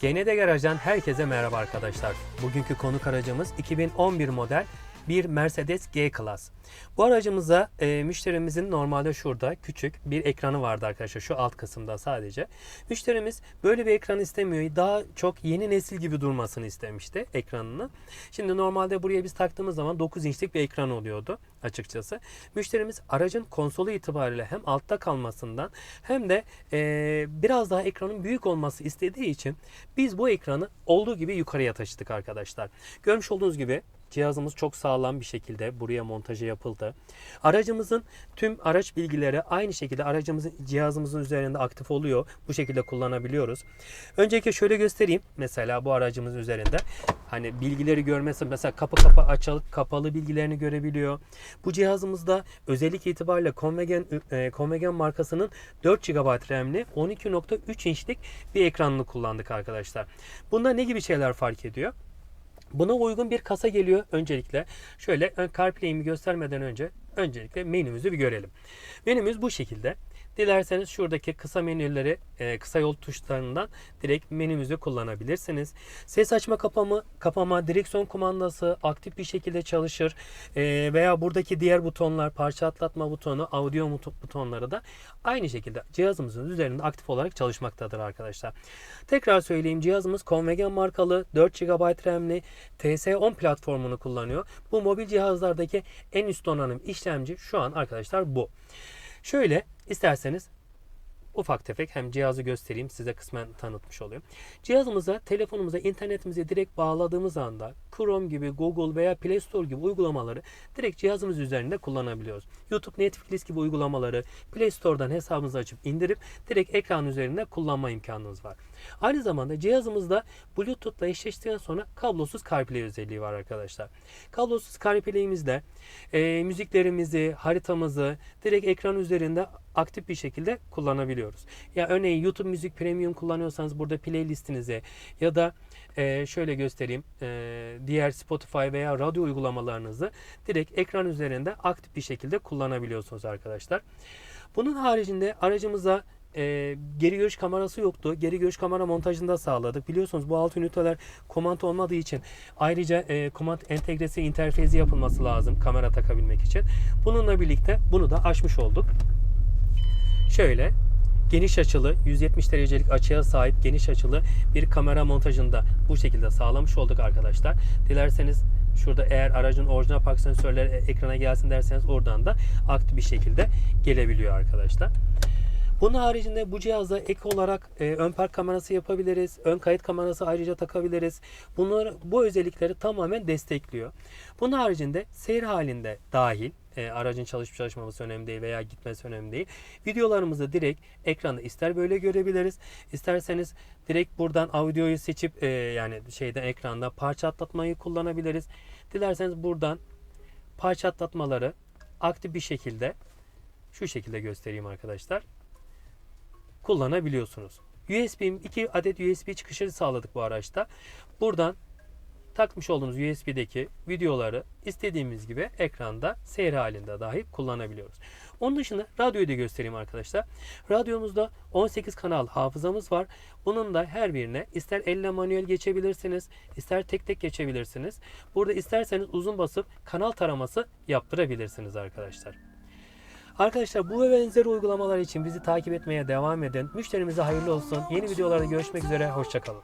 GND Garaj'dan herkese merhaba arkadaşlar. Bugünkü konuk aracımız 2011 model bir Mercedes G-Class. Bu aracımıza e, müşterimizin normalde şurada küçük bir ekranı vardı arkadaşlar. Şu alt kısımda sadece. Müşterimiz böyle bir ekran istemiyor. Daha çok yeni nesil gibi durmasını istemişti ekranını. Şimdi normalde buraya biz taktığımız zaman 9 inçlik bir ekran oluyordu açıkçası. Müşterimiz aracın konsolu itibariyle hem altta kalmasından hem de e, biraz daha ekranın büyük olması istediği için biz bu ekranı olduğu gibi yukarıya taşıdık arkadaşlar. Görmüş olduğunuz gibi Cihazımız çok sağlam bir şekilde buraya montajı yapıldı. Aracımızın tüm araç bilgileri aynı şekilde aracımızın cihazımızın üzerinde aktif oluyor. Bu şekilde kullanabiliyoruz. Öncelikle şöyle göstereyim. Mesela bu aracımızın üzerinde hani bilgileri görmesi mesela kapı kapı açılıp kapalı bilgilerini görebiliyor. Bu cihazımızda özellik itibariyle Convegen, e, Convegen markasının 4 GB RAM'li 12.3 inçlik bir ekranını kullandık arkadaşlar. Bunda ne gibi şeyler fark ediyor? Buna uygun bir kasa geliyor öncelikle. Şöyle CarPlay'imi göstermeden önce öncelikle menümüzü bir görelim. Menümüz bu şekilde. Dilerseniz şuradaki kısa menüleri, e, kısa yol tuşlarından direkt menümüzü kullanabilirsiniz. Ses açma kapama, kapama, direksiyon kumandası aktif bir şekilde çalışır. E, veya buradaki diğer butonlar, parça atlatma butonu, audio butonları da aynı şekilde cihazımızın üzerinde aktif olarak çalışmaktadır arkadaşlar. Tekrar söyleyeyim cihazımız Convegen markalı 4 GB RAM'li TS10 platformunu kullanıyor. Bu mobil cihazlardaki en üst donanım işlemci şu an arkadaşlar bu. Şöyle isterseniz ufak tefek hem cihazı göstereyim size kısmen tanıtmış olayım. Cihazımıza, telefonumuza, internetimize direkt bağladığımız anda Chrome gibi, Google veya Play Store gibi uygulamaları direkt cihazımız üzerinde kullanabiliyoruz. YouTube, Netflix gibi uygulamaları Play Store'dan hesabınızı açıp indirip direkt ekran üzerinde kullanma imkanınız var. Aynı zamanda cihazımızda Bluetooth'la eşleştikten sonra kablosuz CarPlay özelliği var arkadaşlar. Kablosuz CarPlay'imizde e, müziklerimizi, haritamızı direkt ekran üzerinde aktif bir şekilde kullanabiliyoruz. Ya örneğin YouTube Müzik Premium kullanıyorsanız burada playlistinize ya da e, şöyle göstereyim e, diğer Spotify veya radyo uygulamalarınızı direkt ekran üzerinde aktif bir şekilde kullanabiliyorsunuz arkadaşlar. Bunun haricinde aracımıza e, geri görüş kamerası yoktu. Geri görüş kamera montajını da sağladık. Biliyorsunuz bu alt üniteler komand olmadığı için ayrıca e, komand entegresi interfezi yapılması lazım kamera takabilmek için. Bununla birlikte bunu da aşmış olduk. Şöyle geniş açılı 170 derecelik açıya sahip geniş açılı bir kamera montajında bu şekilde sağlamış olduk arkadaşlar. Dilerseniz şurada eğer aracın orijinal park sensörleri ekrana gelsin derseniz oradan da aktif bir şekilde gelebiliyor arkadaşlar. Bunun haricinde bu cihazda ek olarak e, ön park kamerası yapabiliriz. Ön kayıt kamerası ayrıca takabiliriz. Bunlar bu özellikleri tamamen destekliyor. Bunun haricinde seyir halinde dahil e, aracın çalışıp çalışmaması önemli değil veya gitmesi önemli değil. Videolarımızı direkt ekranda ister böyle görebiliriz. isterseniz direkt buradan audioyu seçip e, yani şeyden ekranda parça atlatmayı kullanabiliriz. Dilerseniz buradan parça atlatmaları aktif bir şekilde şu şekilde göstereyim arkadaşlar kullanabiliyorsunuz. USB 2 adet USB çıkışı sağladık bu araçta. Buradan takmış olduğunuz USB'deki videoları istediğimiz gibi ekranda seyir halinde dahi kullanabiliyoruz. Onun dışında radyoyu da göstereyim arkadaşlar. Radyomuzda 18 kanal hafızamız var. Bunun da her birine ister elle manuel geçebilirsiniz, ister tek tek geçebilirsiniz. Burada isterseniz uzun basıp kanal taraması yaptırabilirsiniz arkadaşlar. Arkadaşlar bu ve benzeri uygulamalar için bizi takip etmeye devam edin. Müşterimize hayırlı olsun. Yeni videolarda görüşmek üzere. Hoşçakalın.